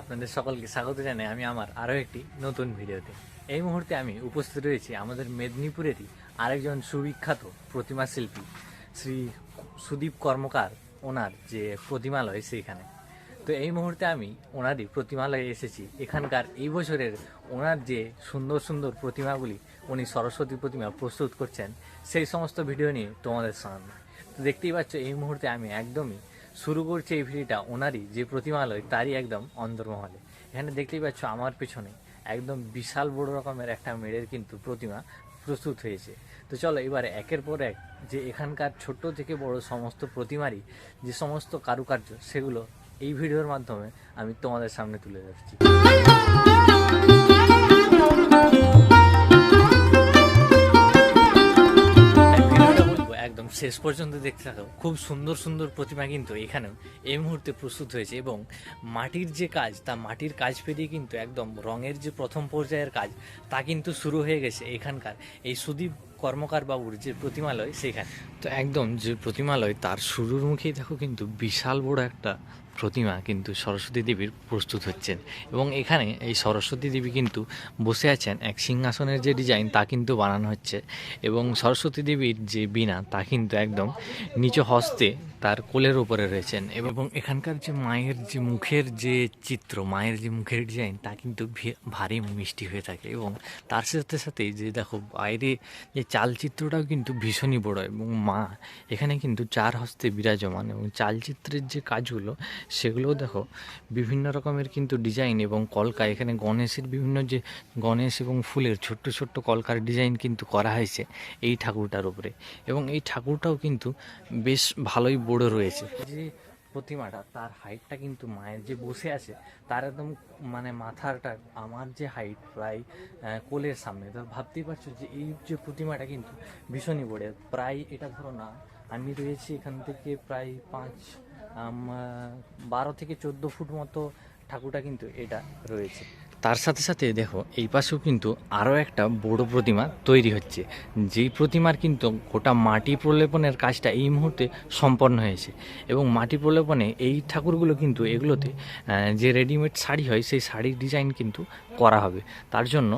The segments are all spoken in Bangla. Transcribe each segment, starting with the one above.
আপনাদের সকলকে স্বাগত জানাই আমি আমার আরও একটি নতুন ভিডিওতে। এই মুহূর্তে আমি উপস্থিত রয়েছি আমাদের মেদিনীপুরেরই আরেকজন সুবিখ্যাত প্রতিমা শিল্পী, শ্রী সুদীপ কর্মকার, ওনার যে প্রতিমালয় সেইখানে। তো এই মুহূর্তে আমি ওনারই প্রতিমালয়ে এসেছি। এখানকার এই বছরের ওনার যে সুন্দর সুন্দর প্রতিমাগুলি, উনি সরস্বতী প্রতিমা প্রস্তুত করছেন, সেই সমস্ত ভিডিও নিয়ে তোমাদের সামনে। তো দেখতেই পাচ্ছ, এই মুহূর্তে আমি একদমই শুরু করছি এই ভিডিওটা ওনারই যে প্রতিমালয়, তারই একদম অন্তর্মহলে। এখানে দেখতেই পাচ্ছ, আমার পেছনে একদম বিশাল বড় রকমের একটা মেয়ের কিন্তু প্রতিমা প্রস্তুত হয়েছে। তো চলো, এবারে একের পর এক যে এখানকার ছোট থেকে বড় সমস্ত প্রতিমারই যে সমস্ত কারুকার্য, সেগুলো এই ভিডিওর মাধ্যমে আমি তোমাদের সামনে তুলে বলব, একদম শেষ পর্যন্ত দেখতে থাকো। খুব সুন্দর সুন্দর প্রতিমা কিন্তু এখানেও এই মুহূর্তে প্রস্তুত হয়েছে এবং মাটির যে কাজ, তা মাটির কাজ পেরিয়ে কিন্তু একদম রঙের যে প্রথম পর্যায়ের কাজ, তা কিন্তু শুরু হয়ে গেছে এখানকার। এই সুদীপ কর্মকার বাবুর যে প্রতিমালয় সেখানে তো একদম, যে প্রতিমালয় তার শুরুর মুখেই দেখো কিন্তু বিশাল বড় একটা প্রতিমা কিন্তু সরস্বতী দেবীর প্রস্তুত হচ্ছেন। এবং এখানে এই সরস্বতী দেবী কিন্তু বসে আছেন এক সিংহাসনের যে ডিজাইন তা কিন্তু বানানো হচ্ছে। এবং সরস্বতী দেবীর যে বীণা তা কিন্তু একদম নিচ হস্তে তার কোলের উপরে রয়েছেন। এবং এখানকার যে মায়ের যে মুখের যে চিত্র, মায়ের যে মুখের ডিজাইন তা কিন্তু ভারী মিষ্টি হয়ে থাকে। এবং তার সাথে সাথে যে দেখো বাইরে যে চালচিত্রটাও কিন্তু ভীষণই বড় এবং মা এখানে কিন্তু চার হস্তে বিরাজমান এবং চালচিত্রের যে কাজগুলো, সেগুলোও দেখো বিভিন্ন রকমের কিন্তু ডিজাইন এবং কলকা, এখানে গণেশের বিভিন্ন যে গণেশ এবং ফুলের ছোট্ট ছোট্ট কলকার ডিজাইন কিন্তু করা হয়েছে এই ঠাকুরটার উপরে এবং এই ঠাকুরটাও কিন্তু বেশ ভালোই বড় রয়েছে। যে প্রতিমাটা, তার হাইটটা কিন্তু মায়ের যে বসে আছে, তার একদম মানে মাথারটা আমার যে হাইট প্রায় কোলের সামনে, তো ভাবতেই পারছ যে এই যে প্রতিমাটা কিন্তু ভীষণই বড়। প্রায় এটা ধরো না, আমি রয়েছি এখান থেকে প্রায় পাঁচ বারো থেকে চোদ্দ ফুট মতো ঠাকুরটা কিন্তু এটা রয়েছে। তার সাথে সাথে দেখো, এই পাশেও কিন্তু আরও একটা বড় প্রতিমা তৈরি হচ্ছে। যেই প্রতিমার কিন্তু গোটা মাটি প্রলেপনের কাজটা এই মুহূর্তে সম্পন্ন হয়েছে। এবং মাটি প্রলেপনে এই ঠাকুরগুলো কিন্তু এগুলোতে যে রেডিমেড শাড়ি হয়, সেই শাড়ির ডিজাইন কিন্তু করা হবে। তার জন্য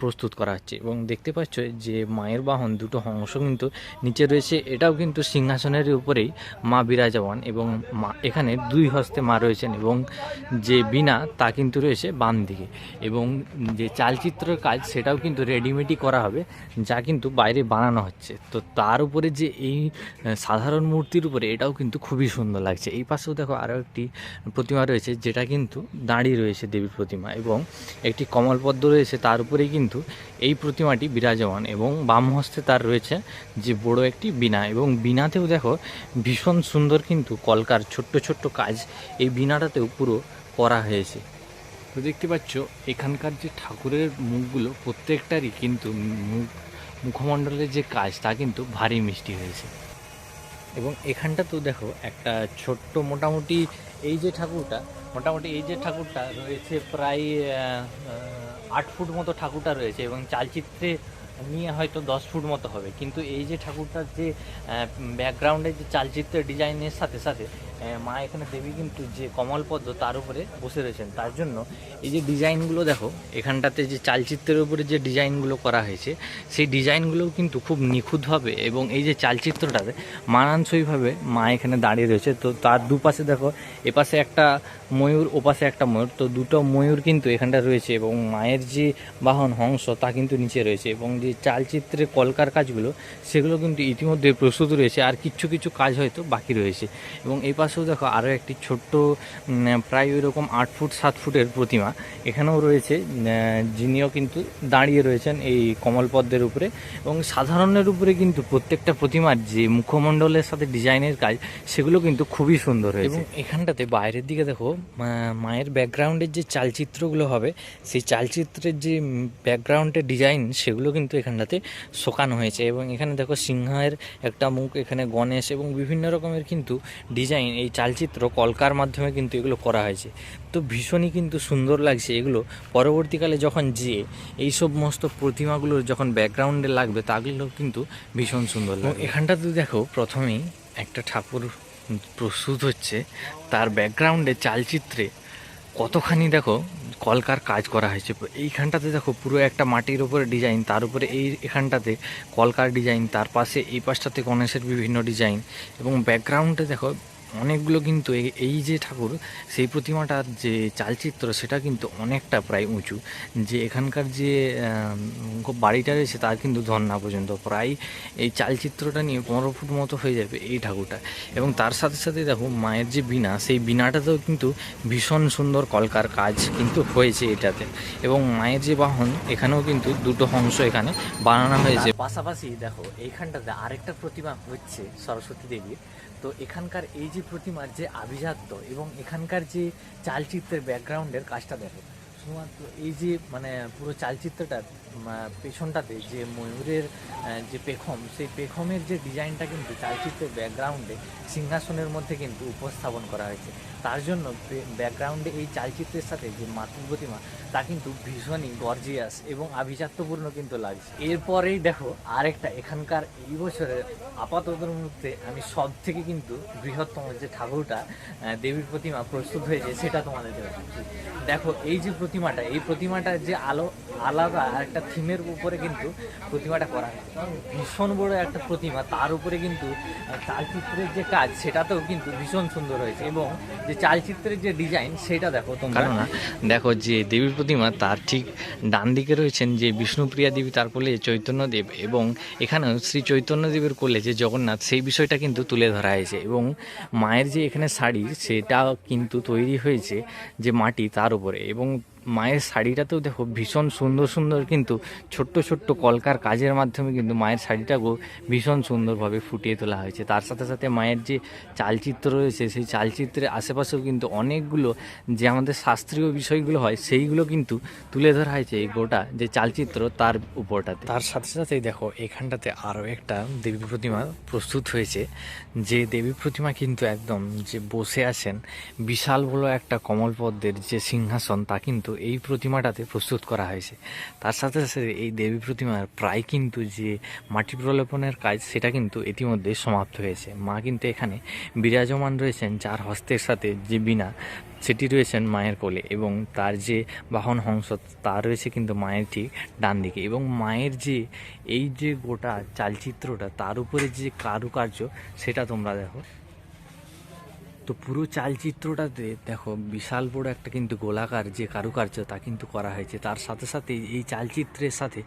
প্রস্তুত করা হচ্ছে। এবং দেখতে পাচ্ছ যে মায়ের বাহন দুটো অংশ কিন্তু নিচে রয়েছে। এটাও কিন্তু সিংহাসনের উপরেই মা বিরাজমান এবং মা, এখানে দুই হস্তে মা রয়েছেন এবং যে বিনা তা কিন্তু রয়েছে বাম দিকে। এবং যে চালচিত্রের কাজ সেটাও কিন্তু রেডিমেডই করা হবে, যা কিন্তু বাইরে বানানো হচ্ছে। তো তার উপরে যে এই সাধারণ মূর্তির উপরে এটাও কিন্তু খুবই সুন্দর লাগছে। এই পাশেও দেখো আরও একটি প্রতিমা রয়েছে, যেটা কিন্তু দাঁড়িয়ে রয়েছে দেবীর প্রতিমা এবং একটি কমলপদ্ম রয়েছে, তার উপরেই কিন্তু এই প্রতিমাটি বিরাজমান এবং বাম হস্তে তার রয়েছে যে বড় একটি বিনা এবং বিনাতেও দেখো ভীষণ সুন্দর কিন্তু কলকার ছোট্ট ছোট্ট কাজ এই বিনাটাতেও পুরো করা হয়েছে। তো দেখতে পাচ্ছ, এখানকার যে ঠাকুরের মুখগুলো প্রত্যেকটারই কিন্তু মুখ, মুখমণ্ডলের যে কাজ, তা কিন্তু ভারী মিষ্টি হয়েছে। এবং এখানটা তো দেখো, একটা ছোট্ট মোটামুটি এই যে ঠাকুরটা, মোটামুটি এই যে ঠাকুরটা রয়েছে প্রায় আট ফুট মতো ঠাকুরটা রয়েছে এবং চালচিত্রে নিয়ে হয়তো দশ ফুট মতো হবে। কিন্তু এই যে ঠাকুরটার যে ব্যাকগ্রাউন্ডে যে চালচিত্রের ডিজাইনের সাথে সাথে মা এখানে দেবী কিন্তু যে কমলপদ্ম তার উপরে বসে রয়েছেন, তার জন্য এই যে ডিজাইনগুলো দেখো, এখানটাতে যে চালচিত্রের উপরে যে ডিজাইনগুলো করা হয়েছে, সেই ডিজাইনগুলোও কিন্তু খুব নিখুঁতভাবে এবং এই যে চালচিত্রটাতে মানানসইভাবে মা এখানে দাঁড়িয়ে রয়েছে। তো তার দুপাশে দেখো, এপাশে একটা ময়ূর, ওপাশে একটা ময়ূর। তো দুটো ময়ূর কিন্তু এখানটা রয়েছে এবং মায়ের যে বাহন, হংস, তা কিন্তু নিচে রয়েছে এবং যে চালচিত্রে কলকার কাজগুলো, সেগুলো কিন্তু ইতিমধ্যে প্রস্তুত রয়েছে। আর কিছু কিছু কাজ হয়তো বাকি রয়েছে এবং এই পাশেও দেখো আরও একটি ছোট্ট প্রায় ওই রকম আট ফুট, সাত ফুটের প্রতিমা। এখানেও রয়েছে যিনিও কিন্তু দাঁড়িয়ে রয়েছেন এই কমলপদ্মের উপরে এবং সাধারণের উপরে কিন্তু প্রত্যেকটা প্রতিমার যে মুখমণ্ডলের সাথে ডিজাইনের কাজ, সেগুলো কিন্তু খুবই সুন্দর হয়েছে। এবং এখানটাতে বাইরের দিকে দেখো মায়ের ব্যাকগ্রাউন্ডের যে চালচিত্রগুলো হবে, সেই চালচিত্রের যে ব্যাকগ্রাউন্ডের ডিজাইন, সেগুলো কিন্তু এখানটাতে শোকানো হয়েছে। এবং এখানে দেখো সিংহের একটা মুখ, এখানে গণেশ এবং বিভিন্ন রকমের কিন্তু ডিজাইন এই চালচিত্র কলকার মাধ্যমে কিন্তু এগুলো করা হয়েছে। তো ভীষণই কিন্তু সুন্দর লাগছে এগুলো। পরবর্তীকালে যখন যে এই সমস্ত প্রতিমাগুলো যখন ব্যাকগ্রাউন্ডে লাগবে তাগুলো কিন্তু ভীষণ সুন্দর লাগবে। এখানটাতে দেখো প্রথমেই একটা ঠাকুর প্রস্তুত হচ্ছে। তার ব্যাকগ্রাউন্ডে চালচিত্রে কতখানি দেখো কলকার কাজ করা হয়েছে। এইখানটাতে দেখো পুরো একটা মাটির উপরে ডিজাইন তার উপরে এই এখানটাতে কলকার ডিজাইন তার পাশে এই পাশটাতে গণেশের বিভিন্ন ডিজাইন এবং ব্যাকগ্রাউন্ডে দেখো অনেকগুলো কিন্তু এই- যে ঠাকুর, সেই প্রতিমাটার যে চালচিত্র, সেটা কিন্তু অনেকটা প্রায় উঁচু। যে এখানকার যে বাড়িটা রয়েছে, তার কিন্তু ধর্না পর্যন্ত। প্রায় এই চালচিত্রটা নিয়ে পনেরো ফুট মতো হয়ে যাবে এই ঠাকুরটা। এবং তার সাথে সাথে দেখো, মায়ের যে বিনা সেই বিনাটাতেও কিন্তু ভীষণ সুন্দর কলকার কাজ কিন্তু হয়েছে এটাতে। এবং মায়ের যে বাহন, এখানেও কিন্তু দুটো অংশ এখানে বানানো হয়েছে। পাশাপাশি দেখো, এইখানটাতে আরেকটা প্রতিমা হচ্ছে সরস্বতী দেবীর। তো এখানকার এই যে প্রতিমার যে আভিজাত্য এবং এখানকার যে চালচিত্রের ব্যাকগ্রাউন্ডের কাজটা দেখো। শুধুমাত্র এই যে মানে পুরো চালচিত্রটার পেছনটাতে যে ময়ূরের যে পেখম, সেই পেখমের যে ডিজাইনটা কিন্তু চালচিত্রের ব্যাকগ্রাউন্ডে সিংহাসনের মধ্যে কিন্তু উপস্থাপন করা হয়েছে। তার জন্য ব্যাকগ্রাউন্ডে এই চালচিত্রের সাথে যে মাতৃ প্রতিমা, তা কিন্তু ভীষণই গর্জিয়াস এবং আভিজাত্যপূর্ণ কিন্তু লাগছে। এরপরেই দেখো আরেকটা, এখানকার এই বছরের আপাতত মুহূর্তে আমি সব থেকে কিন্তু বৃহত্তম যে ঠাকুরটা দেবীর প্রতিমা প্রস্তুত হয়েছে, সেটা তোমাদের দেখো, এই যে প্রতিমাটা, এই প্রতিমাটা যে আলো, আলাদা একটা থিমের উপরে কিন্তু প্রতিমাটা করা এবং ভীষণ বড় একটা প্রতিমা, তার উপরে কিন্তু চালচিত্রের যে কাজ, সেটাতেও কিন্তু ভীষণ সুন্দর হয়েছে। এবং যে চালচিত্রের যে ডিজাইন, সেটা দেখো তোমরা। না, দেখো যে দেবী প্রতিমা, তার ঠিক ডান দিকে রয়েছেন যে বিষ্ণুপ্রিয়া দেবী, তার কোলে চৈতন্যদেব এবং এখানেও শ্রী চৈতন্যদেবের কোলে যে জগন্নাথ, সেই বিষয়টা কিন্তু তুলে ধরা হয়েছে এবং মায়ের যে এখানে শাড়ি, সেটা কিন্তু তৈরি হয়েছে যে মাটি তার উপরে এবং মায়ের শাড়িটাতেও দেখো ভীষণ সুন্দর সুন্দর কিন্তু ছোট্ট ছোট্ট কলকার কাজের মাধ্যমে কিন্তু মায়ের শাড়িটাকেও ভীষণ সুন্দরভাবে ফুটিয়ে তোলা হয়েছে। তার সাথে সাথে মায়ের যে চালচিত্র রয়েছে, সেই চালচিত্রের আশেপাশেও কিন্তু অনেকগুলো যে আমাদের শাস্ত্রীয় বিষয়গুলো হয়, সেইগুলো কিন্তু তুলে ধরা হয়েছে এই গোটা যে চালচিত্র তার উপরটাতে। তার সাথে সাথেই দেখো, এখানটাতে আরও একটা দেবী প্রতিমা প্রস্তুত হয়েছে। যে দেবী প্রতিমা কিন্তু একদম যে বসে আছেন, বিশাল বড় একটা কমলপদ্মের যে সিংহাসন, তা কিন্তু এই প্রতিমাটাতে প্রস্তুত করা হয়েছে। তার সাথে সাথে এই দেবী প্রতিমার প্রায় কিন্তু যে মাটি প্রলেপনের কাজ, সেটা কিন্তু ইতিমধ্যে সমাপ্ত হয়েছে। মা কিন্তু এখানে বিরাজমান রয়েছেন, যার হস্তের সাথে যে বিনা সেটি রয়েছেন মায়ের কোলে এবং তার যে বাহন হংস, তা রয়েছে কিন্তু মায়ের ঠিক ডান দিকে এবং মায়ের যে এই যে গোটা চালচিত্রটা, তার উপরে যে কারুকার্য, সেটা তোমরা দেখো। তো পুরো চালচিত্রটাতে দেখো বিশাল বড় একটা কিন্তু গোলাকার যে কারুকার্য তা কিন্তু করা হয়েছে। তার সাথে সাথে এই চালচিত্রের সাথে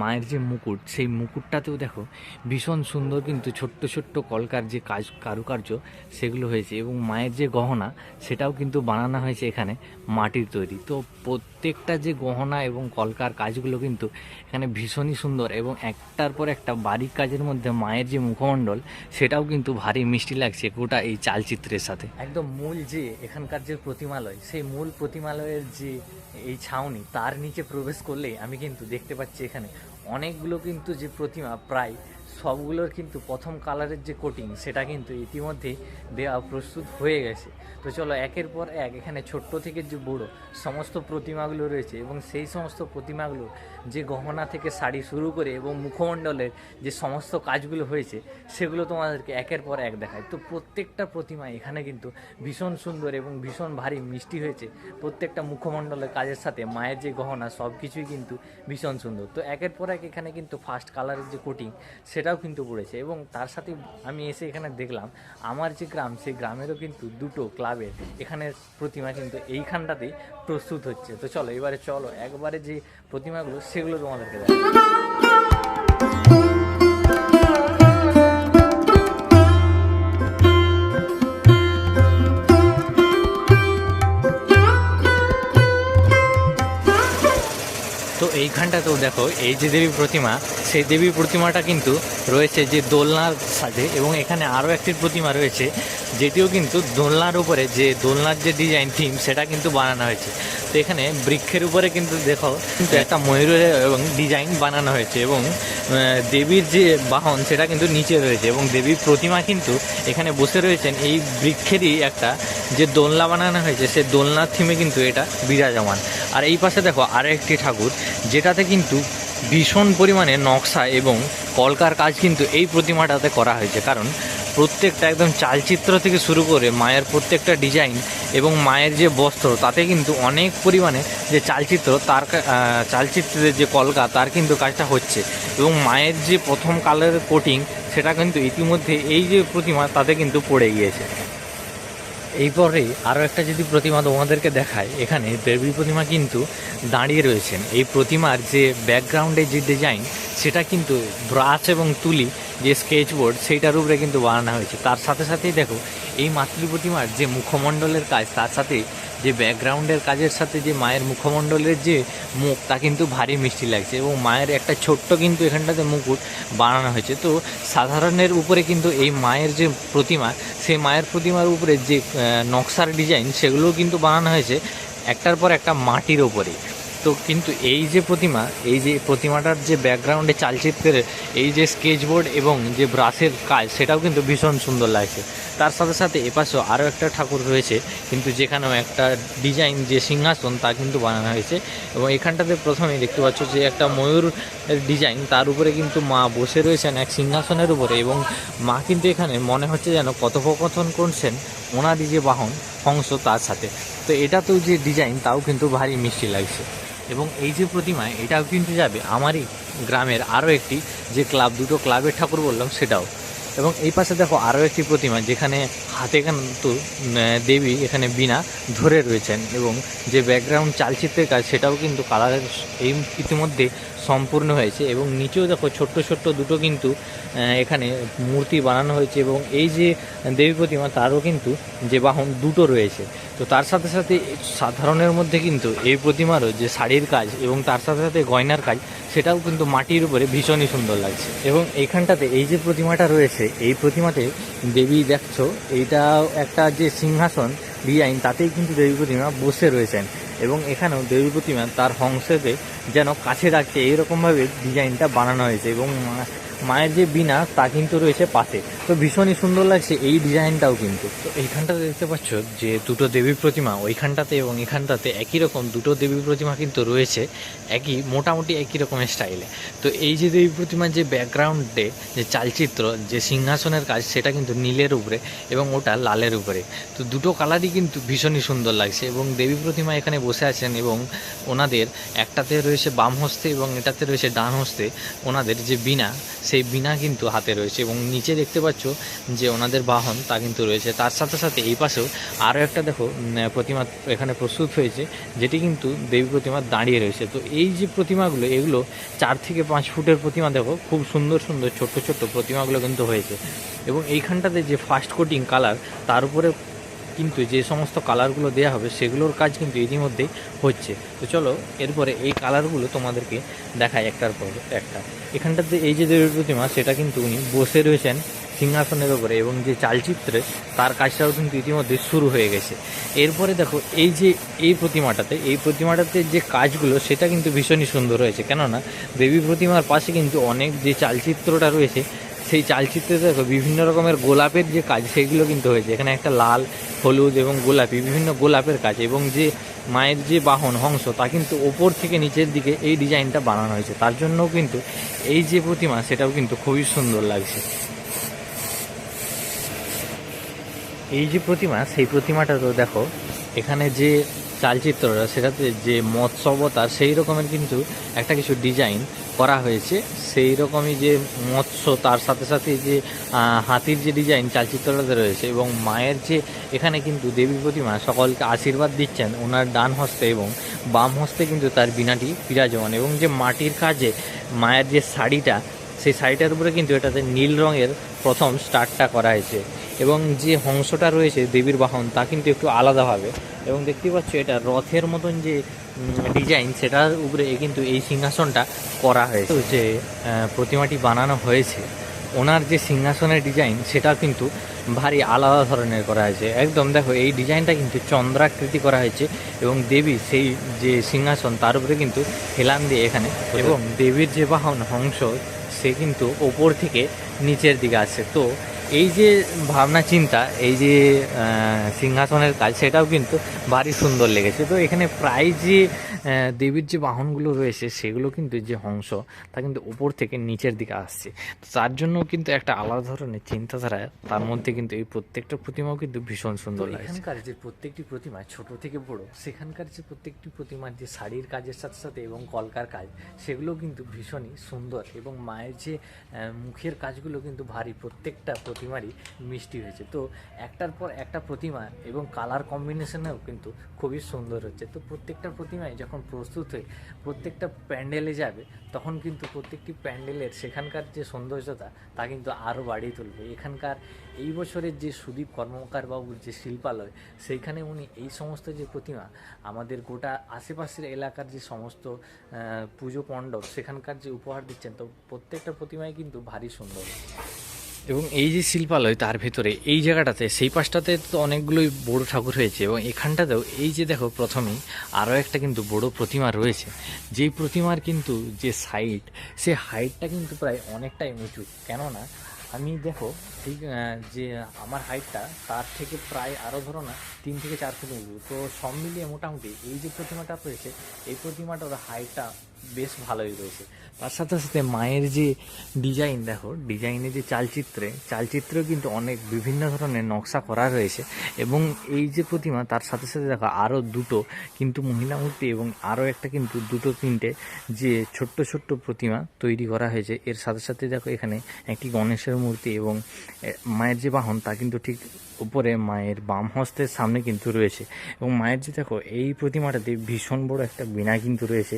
মায়ের যে মুকুট, সেই মুকুটটাতেও দেখো ভীষণ সুন্দর কিন্তু ছোট্ট ছোট্ট কলকার যে কাজ, কারুকার্য সেগুলো হয়েছে এবং মায়ের যে গহনা সেটাও কিন্তু বানানো হয়েছে এখানে। মাটির তৈরি। তো প্রত্যেকটা যে গহনা এবং কলকার কাজগুলো কিন্তু এখানে ভীষণই সুন্দর এবং একটার পর একটা বাড়ির কাজের মধ্যে মায়ের যে মুখমণ্ডল, সেটাও কিন্তু ভারী মিষ্টি লাগছে গোটা এই চালচিত্রের সাথে। একদম মূল যে এখানকার যে প্রতিমালয়, সেই মূল প্রতিমালয়ের যে এই ছাউনি, তার নিচে প্রবেশ করলে আমি কিন্তু দেখতে পাচ্ছি এখানে অনেকগুলো কিন্তু যে প্রতিমা, প্রায় সবগুলোর কিন্তু প্রথম কালারের যে কোটিং সেটা কিন্তু ইতিমধ্যে দেওয়া প্রস্তুত হয়ে গেছে। তো চলো, একের পর এক, এখানে ছোট্ট থেকে যে বড়, সমস্ত প্রতিমাগুলো রয়েছে এবং সেই সমস্ত প্রতিমাগুলো যে গহনা থেকে শাড়ি শুরু করে এবং মুখমণ্ডলের যে সমস্ত কাজগুলো হয়েছে, সেগুলো তোমাদেরকে একের পর এক দেখায় তো প্রত্যেকটা প্রতিমা এখানে কিন্তু ভীষণ সুন্দর এবং ভীষণ ভারী মিষ্টি হয়েছে। প্রত্যেকটা মুখমণ্ডলের কাজের সাথে মায়ের যে গহনা সব কিছুই কিন্তু ভীষণ সুন্দর। তো একের পর এক এখানে কিন্তু ফার্স্ট কালারের যে কোটিং সেটাও কিন্তু পড়েছে এবং তার সাথে আমি এসে এখানে দেখলাম, আমার যে গ্রাম, সেই গ্রামেরও কিন্তু দুটো ক্লাবের এখানের প্রতিমা কিন্তু এইখানটাতেই প্রস্তুত হচ্ছে। তো চলো, এবারে চলো, একবারে যে প্রতিমাগুলো সেগুলো তোমাদেরকে দেখ তো দেখো, এই যে দেবী প্রতিমা, সেই দেবী প্রতিমাটা কিন্তু রয়েছে যে দোলনার সাথে, এবং এখানে আরও একটি প্রতিমা রয়েছে, যেটিও কিন্তু দোলনার উপরে, যে দোলনার যে ডিজাইন থিম সেটা কিন্তু বানানো হয়েছে। তো এখানে বৃক্ষের উপরে কিন্তু দেখো কিন্তু একটা ময়ূরের এবং ডিজাইন বানানো হয়েছে এবং দেবীর যে বাহন সেটা কিন্তু নিচে রয়েছে এবং দেবীর প্রতিমা কিন্তু এখানে বসে রয়েছেন। এই বৃক্ষেরই একটা যে দোলনা বানানো হয়েছে, সে দোলনার থিমে কিন্তু এটা বিরাজমান। আর এই পাশে দেখো আরও একটি ঠাকুর, যেটাতে কিন্তু ভীষণ পরিমাণে নকশা এবং কলকার কাজ কিন্তু এই প্রতিমাটাতে করা হয়েছে। কারণ প্রত্যেকটা একদম চালচিত্র থেকে শুরু করে মায়ের প্রত্যেকটা ডিজাইন এবং মায়ের যে বস্ত্র, তাতে কিন্তু অনেক পরিমাণে যে চালচিত্র, তার চালচিত্রের যে কলকা, তার কিন্তু কাজটা হচ্ছে। এবং মায়ের যে প্রথম কালারের কোটিং সেটা কিন্তু ইতিমধ্যে এই যে প্রতিমা, তাতে কিন্তু পড়ে গিয়েছে। এইপরে আরও একটা যদি প্রতিমা তোমাদেরকে দেখায় এখানে দেবী প্রতিমা কিন্তু দাঁড়িয়ে রয়েছেন। এই প্রতিমার যে ব্যাকগ্রাউন্ডের যে ডিজাইন সেটা কিন্তু ব্রাশ এবং তুলি যে স্কেচ বোর্ড সেইটার উপরে কিন্তু বানানো হয়েছে। তার সাথে সাথেই দেখো, এই মাতৃ প্রতিমার যে মুখমণ্ডলের কাজ, তার সাথে যে ব্যাকগ্রাউন্ডের কাজের সাথে যে মায়ের মুখমণ্ডলের যে মুখ, তা কিন্তু ভারী মিষ্টি লাগছে এবং মায়ের একটা ছোট্ট কিন্তু এখানটাতে মুকুট বানানো হয়েছে। তো সাধারণের উপরে কিন্তু এই মায়ের যে প্রতিমা, সেই মায়ের প্রতিমার উপরে যে নকশার ডিজাইন সেগুলোও কিন্তু বানানো হয়েছে। একটার পর একটা মাটির ওপরে তো কিন্তু এই যে প্রতিমা, এই যে প্রতিমাটার যে ব্যাকগ্রাউন্ডে চালচিত্রের এই যে স্কেচবোর্ড এবং যে ব্রাশের কাজ, সেটাও কিন্তু ভীষণ সুন্দর লাগছে। তার সাথে সাথে এপাশেও আরও একটা ঠাকুর রয়েছে, কিন্তু যেখানেও একটা ডিজাইন যে সিংহাসন, তা কিন্তু বানানো হয়েছে। এবং এখানটাতে প্রথমেই দেখতে পাচ্ছ যে একটা ময়ূর ডিজাইন তার উপরে কিন্তু মা বসে রয়েছেন এক সিংহাসনের উপরে এবং মা কিন্তু এখানে মনে হচ্ছে যেন কথোপকথন করছেন ওনারই যে বাহন, হংস তার সাথে। তো এটাতেও যে ডিজাইন তাও কিন্তু ভারী মিষ্টি লাগছে। এবং এই যে প্রতিমা এটাও কিন্তু যাবে আমারই গ্রামের আরও একটি, যে ক্লাব, দুটো ক্লাবের ঠাকুর বললাম সেটাও। এবং এই পাশে দেখো আরও একটি প্রতিমা, যেখানে হাতে কিন্তু দেবী এখানে বিনা ধরে রয়েছেন এবং যে ব্যাকগ্রাউন্ড চালচিত্রের কাজ, সেটাও কিন্তু কালারের এই ইতিমধ্যে সম্পূর্ণ হয়েছে এবং নিচেও দেখো ছোট্ট ছোট্ট দুটো কিন্তু এখানে মূর্তি বানানো হয়েছে এবং এই যে দেবী প্রতিমা, তারও কিন্তু যে বাহন দুটো রয়েছে। তো তার সাথে সাথে সাধারণের মধ্যে কিন্তু এই প্রতিমারও যে শাড়ির কাজ এবং তার সাথে সাথে গয়নার কাজ, সেটাও কিন্তু মাটির উপরে ভীষণই সুন্দর লাগছে। এবং এইখানটাতে এই যে প্রতিমাটা রয়েছে, এই প্রতিমাতে দেবী দেখছ, এইটাও একটা যে সিংহাসন ডিজাইন তাতেই কিন্তু দেবী প্রতিমা বসে রয়েছেন। এবং এখানেও দেবী প্রতিমা তার হংসকে যেন কাছে রাখছে। এইরকমভাবে ডিজাইনটা বানানো হয়েছে এবং মায়ের যে বিনা তা কিন্তু রয়েছে পাশে। তো ভীষণই সুন্দর লাগছে এই ডিজাইনটাও কিন্তু। তো এইখানটাতে দেখতে পাচ্ছ যে দুটো দেবী প্রতিমা ওইখানটাতে এবং এখানটাতে একই রকম দুটো দেবী প্রতিমা কিন্তু রয়েছে, একই, মোটামুটি একই রকমের স্টাইলে। তো এই যে দেবী প্রতিমার যে ব্যাকগ্রাউন্ডে যে চালচিত্র, যে সিংহাসনের কাজ, সেটা কিন্তু নীলের উপরে এবং ওটা লালের উপরে। তো দুটো কালারই কিন্তু ভীষণই সুন্দর লাগছে এবং দেবী প্রতিমা এখানে বসে আছেন এবং ওনাদের একটাতে রয়েছে বাম হস্তে এবং এটাতে রয়েছে ডান হস্তে ওনাদের যে বিনা সেই বিনা কিন্তু হাতে রয়েছে এবং নিচে দেখতে পাচ্ছ যে ওনাদের বাহন তা কিন্তু রয়েছে। তার সাথে সাথে এই পাশেও আরও একটা দেখো প্রতিমা এখানে প্রস্তুত হয়েছে, যেটি কিন্তু দেবী প্রতিমা দাঁড়িয়ে রয়েছে। তো এই যে প্রতিমাগুলো, এগুলো চার থেকে পাঁচ ফুটের প্রতিমা দেখো, খুব সুন্দর সুন্দর ছোট্ট ছোট্ট প্রতিমাগুলো কিন্তু হয়েছে। এবং এইখানটাতে যে ফার্স্ট কোটিং কালার তার উপরে কিন্তু যে সমস্ত কালারগুলো দেওয়া হবে, সেগুলোর কাজ কিন্তু ইতিমধ্যেই হচ্ছে। তো চলো, এরপরে এই কালারগুলো তোমাদেরকে দেখায় একটার পর একটা। এখানটাতে এই যে দেবীর প্রতিমা, সেটা কিন্তু উনি বসে রয়েছেন। সিংহাসনের ওপরে এবং যে চালচিত্রে তার কাজটাও কিন্তু ইতিমধ্যে শুরু হয়ে গেছে। এরপরে দেখো, এই যে এই প্রতিমাটাতে এই প্রতিমাটাতে যে কাজগুলো, সেটা কিন্তু ভীষণই সুন্দর হয়েছে। কেননা, দেবী প্রতিমার পাশে কিন্তু অনেক যে চালচিত্রটা রয়েছে, সেই চালচিত্রে দেখো বিভিন্ন রকমের গোলাপের যে কাজ, সেগুলো কিন্তু হয়েছে। এখানে একটা লাল, হলুদ এবং গোলাপি, বিভিন্ন গোলাপের কাজ এবং যে মায়ের যে বাহন, হংস, তা কিন্তু ওপর থেকে নিচের দিকে এই ডিজাইনটা বানানো হয়েছে। তার জন্যও কিন্তু এই যে প্রতিমা, সেটাও কিন্তু খুবই সুন্দর লাগছে। এই যে প্রতিমা, সেই প্রতিমাটা তো দেখো, এখানে যে চালচিত্রটা, সেটাতে যে মৎস্যবতার সেই রকমের কিন্তু একটা কিছু ডিজাইন করা হয়েছে। সেই রকমই যে মৎস্য, তার সাথে সাথে যে হাতির যে ডিজাইন চালচিত্রটাতে রয়েছে এবং মায়ের যে, এখানে কিন্তু দেবী প্রতিমা সকলকে আশীর্বাদ দিচ্ছেন ওনার ডান হস্তে এবং বাম হস্তে কিন্তু তার বিনাটি বিরাজমান এবং যে মাটির কাজে মায়ের যে শাড়িটা সেই শাড়িটার উপরে কিন্তু এটাতে নীল রঙের প্রথম স্টার্টটা করা হয়েছে। এবং যে হংসটা রয়েছে দেবীর বাহন তা কিন্তু একটু আলাদাভাবে। এবং দেখতে পাচ্ছ এটা রথের মতন যে ডিজাইন সেটার উপরে কিন্তু এই সিংহাসনটা করা হয়েছে। যে প্রতিমাটি বানানো হয়েছে ওনার যে সিংহাসনের ডিজাইন সেটা কিন্তু ভারী আলাদা ধরনের করা হয়েছে। একদম দেখো এই ডিজাইনটা কিন্তু চন্দ্রাকৃতি করা হয়েছে এবং দেবী সেই যে সিংহাসন তার উপরে কিন্তু হেলান দিয়ে এখানে এবং দেবীর যে বাহন হংস সে কিন্তু ওপর থেকে নিচের দিকে আসছে তো এই যে ভাবনা চিন্তা এই যে সিংহাসনের কাজ সেটাও কিন্তু ভারী সুন্দর লেগেছে। তো এখানে প্রায় যে দেবীর যে বাহনগুলো রয়েছে সেগুলো কিন্তু যে হংস তা কিন্তু উপর থেকে নিচের দিকে আসছে। তার জন্য কিন্তু একটা আলাদা ধরনের চিন্তাধারা তার মধ্যে কিন্তু এই প্রত্যেকটা প্রতিমাও কিন্তু ভীষণ সুন্দর লাগে এখানকার যে প্রত্যেকটি প্রতিমা ছোট থেকে বড় সেখানকার যে প্রত্যেকটি প্রতিমার যে শাড়ির কাজের সাথে সাথে এবং কলকার কাজ সেগুলো কিন্তু ভীষণই সুন্দর এবং মায়ের যে মুখের কাজগুলো কিন্তু ভারী। প্রত্যেকটা প্রতিমারই মিষ্টি হয়েছে। তো একটার পর একটা প্রতিমা এবং কালার কম্বিনেশনেও কিন্তু খুবই সুন্দর হচ্ছে। তো প্রত্যেকটা প্রতিমায় যখন প্রস্তুত হয়ে প্রত্যেকটা প্যান্ডেলে যাবে, তখন কিন্তু প্রত্যেকটি প্যান্ডেলের সেখানকার যে সৌন্দর্যতা, তা কিন্তু আরও বাড়িয়ে তুলবে। এখানকার এই বছরের যে সুদীপ কর্মকার বাবুর যে শিল্পালয়, সেইখানে উনি এই সমস্ত যে প্রতিমা, আমাদের গোটা আশেপাশের এলাকার যে সমস্ত পুজো মণ্ডপ, সেখানকার যে উপহার দিচ্ছেন, তো প্রত্যেকটা প্রতিমাই কিন্তু ভারী সুন্দর। এবং এই যে শিল্পালয়, তার ভেতরে এই জায়গাটাতে, সেই পাশটাতে তো অনেকগুলোই বড় ঠাকুর হয়েছে এবং এখানটাতেও এই যে দেখো প্রথমেই আরও একটা কিন্তু বড় প্রতিমা রয়েছে। যেই প্রতিমার কিন্তু যে সাইড সে হাইটটা কিন্তু প্রায় অনেকটাই উঁচু। কেননা, আমি দেখো ঠিক যে আমার হাইটটা তার থেকে প্রায় আরও ধরো না তিন থেকে চার ফুট উঁচু। তো সব মিলিয়ে মোটামুটি এই যে প্রতিমাটা রয়েছে, এই প্রতিমাটার হাইটটা বেশ ভালোই রয়েছে। তার সাথে সাথে মায়ের যে ডিজাইন, দেখো ডিজাইনে যে চালচিত্রে, চালচিত্রেও কিন্তু অনেক বিভিন্ন ধরনের নকশা করা রয়েছে এবং এই যে প্রতিমা, তার সাথে সাথে দেখো আরও দুটো কিন্তু মহিলা মূর্তি এবং আরও একটা কিন্তু দুটো তিনটে যে ছোট্ট ছোট্ট প্রতিমা তৈরি করা হয়েছে। এর সাথে সাথে দেখো এখানে একটি গণেশের মূর্তি এবং মায়ের যে বাহন, তা কিন্তু ঠিক উপরে মায়ের বাম হস্তের সামনে কিন্তু রয়েছে এবং মায়ের যে দেখো, এই প্রতিমাটাতে ভীষণ বড় একটা বীণা কিন্তু রয়েছে,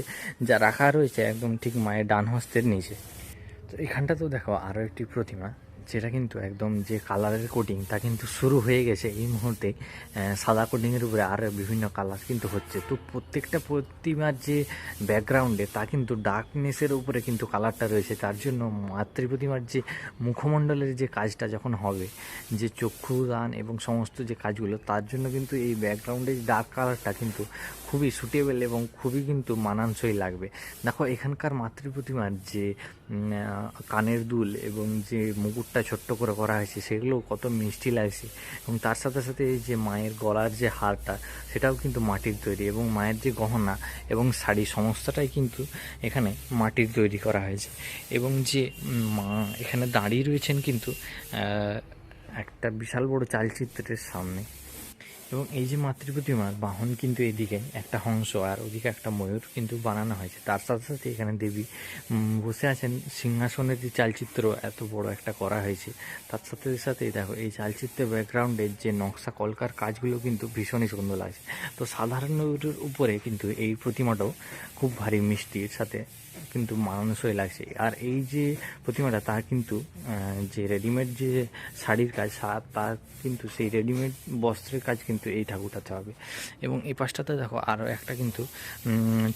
যা রাখা রয়েছে একদম ঠিক মায়ের ডান হস্তের নিচে। তো এখানটাতেও দেখো আরও একটি প্রতিমা। যেটা কিন্তু একদম যে কালারের কোটিং তা কিন্তু শুরু হয়ে গেছে এই মুহূর্তে সাদা কোটিংয়ের উপরে আরও বিভিন্ন কালার কিন্তু হচ্ছে। তো প্রত্যেকটা প্রতিমার যে ব্যাকগ্রাউন্ডে তা কিন্তু ডার্কনেসের উপরে কিন্তু কালারটা রয়েছে। তার জন্য মাতৃ প্রতিমার যে মুখমণ্ডলের যে কাজটা যখন হবে, যে চক্ষুদান এবং সমস্ত যে কাজগুলো, তার জন্য কিন্তু এই ব্যাকগ্রাউন্ডের ডার্ক কালারটা কিন্তু খুবই সুটেবল এবং খুবই কিন্তু মানানসই লাগবে। দেখো, এখানকার মাতৃ প্রতিমার যে কানের দুল এবং যে মুকুটটা ছোট্ট করে করা হয়েছে সেগুলো কত মিষ্টি লাগছে। এবং তার সাথে সাথে এই যে মায়ের গলার যে হারটা, সেটাও কিন্তু মাটির তৈরি এবং মায়ের যে গহনা এবং শাড়ি সমস্তটাই কিন্তু এখানে মাটির তৈরি করা হয়েছে। এবং যে মা এখানে দাঁড়িয়ে রয়েছেন কিন্তু একটা বিশাল বড় চালচিত্রের সামনে। এবং এই যে মাতৃ প্রতিমার বাহন কিন্তু এদিকে একটা হংস আর ওদিকে একটা ময়ূর কিন্তু বানানো হয়েছে। তার সাথে সাথে এখানে দেবী বসে আছেন। সিংহাসনের যে চালচিত্র এত বড় একটা করা হয়েছে। তার সাথে সাথে দেখো, এই চালচিত্রের ব্যাকগ্রাউন্ডের যে নকশা, কলকার কাজগুলো কিন্তু ভীষণই সুন্দর লাগছে। তো সাধারণ ময়ূরের উপরে কিন্তু এই প্রতিমাটাও খুব ভারী মিষ্টির সাথে কিন্তু মানানসই লাগছে। আর এই যে প্রতিমাটা, তা কিন্তু যে রেডিমেড যে শাড়ির কাজ তার কিন্তু সেই রেডিমেড বস্ত্রের কাজ কিন্তু এই ঠাকুরটাতে হবে এবং এই পাশটাতে দেখো আরও একটা কিন্তু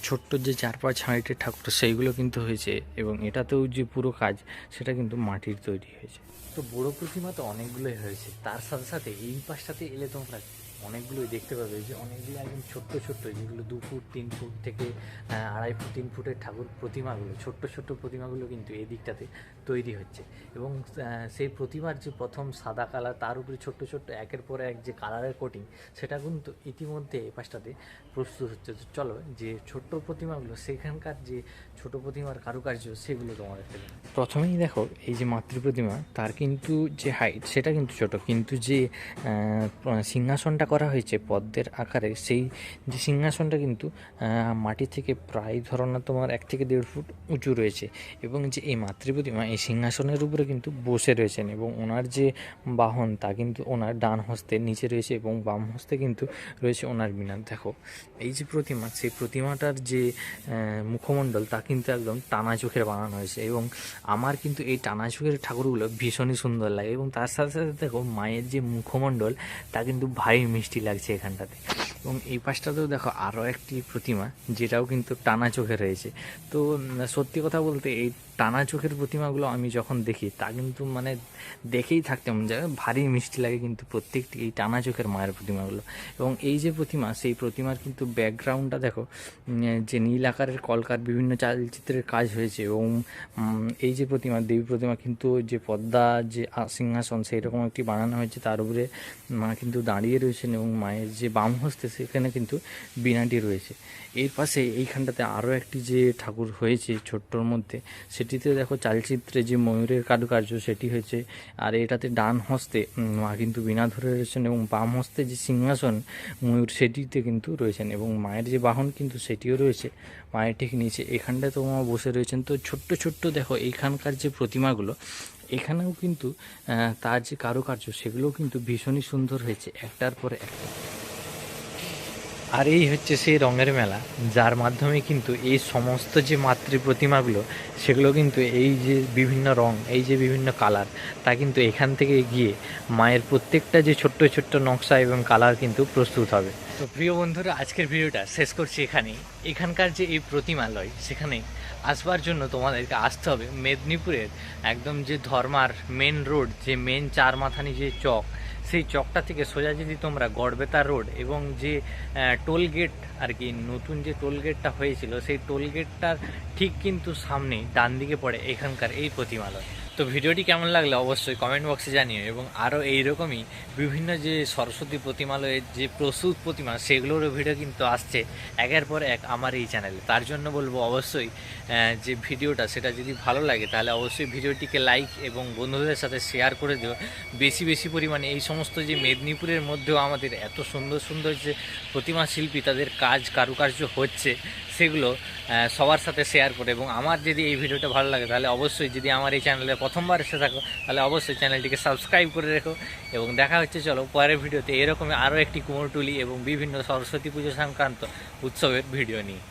ছোট্ট যে চার পাঁচ হাঁড়িটের ঠাকুর সেইগুলো কিন্তু হয়েছে এবং এটাতেও যে পুরো কাজ, সেটা কিন্তু মাটির তৈরি হয়েছে। তো বড় প্রতিমা তো অনেকগুলোই হয়েছে। তার সাথে সাথে এই পাশটাতে এলে তোমরা অনেকগুলোই দেখতে পাবে যে অনেকগুলো একদম ছোট্ট ছোট্ট, যেগুলো দু ফুট, তিন ফুট থেকে আড়াই ফুট, তিন ফুটের ঠাকুর প্রতিমাগুলো, ছোট্ট ছোট্ট প্রতিমাগুলো কিন্তু এই দিকটাতে তৈরি হচ্ছে। এবং সেই প্রতিমার যে প্রথম সাদা কালার, তার উপরে ছোট্ট ছোট্ট একের পর এক যে কালারের কোটিং সেটা কিন্তু ইতিমধ্যে এই পাশটাতে প্রস্তুত হচ্ছে। চলো, যে ছোট্ট প্রতিমাগুলো, সেখানকার যে ছোট প্রতিমার কারুকার্য, সেগুলো তোমাদের প্রথমেই দেখো, এই যে মাতৃ প্রতিমা, তার কিন্তু যে হাইট সেটা কিন্তু ছোট। কিন্তু যে সিংহাসনটা করা হয়েছে পদ্মের আকারে, সেই যে সিংহাসনটা কিন্তু মাটি থেকে প্রায় ধরো না তোমার এক থেকে দেড় ফুট উঁচু রয়েছে। এবং যে এই মাতৃ প্রতিমা, এই সিংহাসনের উপরে কিন্তু বসে রয়েছেন এবং ওনার যে বাহন তা কিন্তু ওনার ডান হস্তে নিচে রয়েছে এবং বাম হস্তে কিন্তু রয়েছে ওনার বিনার দেখো, এই যে প্রতিমা, সেই প্রতিমাটার যে মুখমণ্ডল তা কিন্তু একদম টানা চোখের বানানো হয়েছে এবং আমার কিন্তু এই টানা চোখের ঠাকুরগুলো ভীষণই সুন্দর লাগে এবং তার সাথে সাথে দেখো মায়ের যে মুখমণ্ডল তা কিন্তু ভারী মিষ্টি লাগছে এখানটাতে। এবং এই পাশটাতেও দেখো আরও একটি প্রতিমা যেটাও কিন্তু টানা চোখে রয়েছে। তো সত্যি কথা বলতে এই টানা চোখের প্রতিমাগুলো আমি যখন দেখি, তা কিন্তু মানে দেখেই থাকতে মন যায়। ভারী মিষ্টি লাগে কিন্তু প্রত্যেকটি এই টানা চোখের মায়ের প্রতিমাগুলো। এবং এই যে প্রতিমা, সেই প্রতিমার কিন্তু ব্যাকগ্রাউন্ডটা দেখো যে নীল আকারের কলকার বিভিন্ন চালচিত্রের কাজ হয়েছে এবং এই যে প্রতিমা, দেবী প্রতিমা কিন্তু যে পদ্মা, যে সিংহাসন সেই রকম একটি বানানো হয়েছে, তার উপরে মা কিন্তু দাঁড়িয়ে রয়েছেন এবং মায়ের যে বাম হস্তে, সেখানে কিন্তু বিনাটি রয়েছে। এর পাশে এইখানটাতে আরও একটি যে ঠাকুর হয়েছে ছোট্টর মধ্যে সেটিতে দেখো চালচিত্রে যে ময়ূরের কারুকার্য সেটি হয়েছে, আর এটাতে ডান হস্তে মা কিন্তু বিনা ধরে রয়েছেন এবং বাম হস্তে যে সিংহাসন, ময়ূর সেটিতে কিন্তু রয়েছেন এবং মায়ের যে বাহন কিন্তু সেটিও রয়েছে। মায়ের ঠিক নিচে এখানটায় তো মা বসে রয়েছেন। তো ছোট্ট ছোট্ট দেখো এইখানকার যে প্রতিমাগুলো, এখানেও কিন্তু তার যে কারুকার্য সেগুলোও কিন্তু ভীষণই সুন্দর হয়েছে। একটার পরে একটা। আর এই হচ্ছে সেই রঙের মেলা, যার মাধ্যমে কিন্তু এই সমস্ত যে মাতৃ প্রতিমাগুলো সেগুলো কিন্তু এই যে বিভিন্ন রং, এই যে বিভিন্ন কালার, তা কিন্তু এখান থেকে গিয়ে মায়ের প্রত্যেকটা যে ছোট্ট ছোট্ট নকশা এবং কালার কিন্তু প্রস্তুত হবে। তো প্রিয় বন্ধুরা, আজকের ভিডিওটা শেষ করছি এখানেই। এখানকার যে এই প্রতিমালয়, সেখানে আসবার জন্য তোমাদেরকে আসতে হবে মেদিনীপুরের একদম যে ধর্মার মেন রোড যে মেন চার মাথানি যে চক, সেই চকটা থেকে সোজা যদি তোমরা গড়বেতা রোড এবং যে টোল গেট আর কি, নতুন যে টোল গেটটা হয়েছিল, সেই টোল গেটটার ঠিক কিন্তু সামনে ডান দিকে পড়ে এখানকার এই প্রতিমালয়। তো ভিডিওটি কেমন লাগল অবশ্যই কমেন্ট বক্সে জানিও এবং আরও এইরকমই বিভিন্ন যে সরস্বতী প্রতিমালয়ের যে প্রস্তুত প্রতিমা, সেগুলোরও ভিডিও কিন্তু আসছে একের পর এক আমার এই চ্যানেলে তার জন্য বলব অবশ্যই যে ভিডিওটা, সেটা যদি ভালো লাগে তাহলে অবশ্যই ভিডিওটিকে লাইক এবং বন্ধুদের সাথে শেয়ার করে দিও। বেশি বেশি পরিমাণে এই সমস্ত যে মেদিনীপুরের মধ্যেও আমাদের এত সুন্দর সুন্দর যে প্রতিমা শিল্পী তাদের কাজ কারুকার্য হচ্ছে, সেগুলো সবার সাথে শেয়ার করে। এবং আমার যদি এই ভিডিওটা ভালো লাগে তাহলে অবশ্যই যদি আমার এই চ্যানেলে প্রথমবার এসে থাকো, তাহলে অবশ্যই চ্যানেলটিকে সাবস্ক্রাইব করে রেখো। এবং দেখা হচ্ছে, চলো, পরের ভিডিওতে এরকমই আরও একটি কুমোরটুলি এবং বিভিন্ন সরস্বতী পুজো সংক্রান্ত উৎসবের ভিডিও নিয়ে।